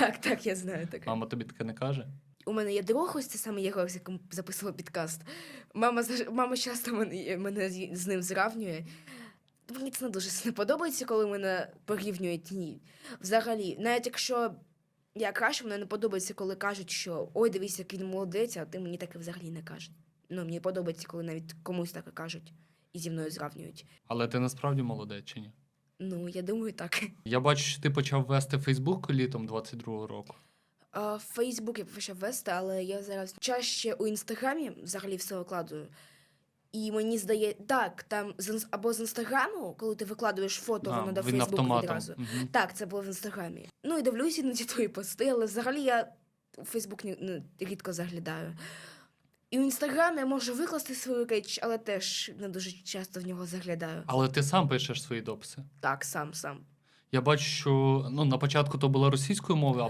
Так, так, я знаю таке. Мама тобі таке не каже? У мене є друг, ось це саме Єгор, з яким записував підкаст. Мама, заж- мама часто мене, мене з- з ним зравнює. Мені це не дуже сильно подобається, коли мене порівнюють. Ні. Взагалі, навіть якщо я краще, мене не подобається, коли кажуть, що ой, дивись, як він молодець, а ти мені таке взагалі не кажеш. Ну, мені подобається, коли навіть комусь таке кажуть і зі мною зравнюють. Але ти насправді молодець чи ні? Ну, я думаю, так. Я бачу, що ти почав вести Фейсбук літом 22-го року. А, Фейсбук я почав вести, але я зараз чаще у інстаграмі взагалі все викладую. І мені здає, так, там з інс- або з інстаграму, коли ти викладуєш фото, А, воно до він Фейсбуку автоматом. відразу. Мгм. Так, це було в інстаграмі. Ну і дивлюся іноді твої пости, але взагалі я у Фейсбук не, не, рідко заглядаю. І в інстаграмі я можу викласти свою реч, але теж не дуже часто в нього заглядаю. Але ти сам пишеш свої дописи. Так, сам сам. Я бачу, що ну, на початку то була російською мовою, а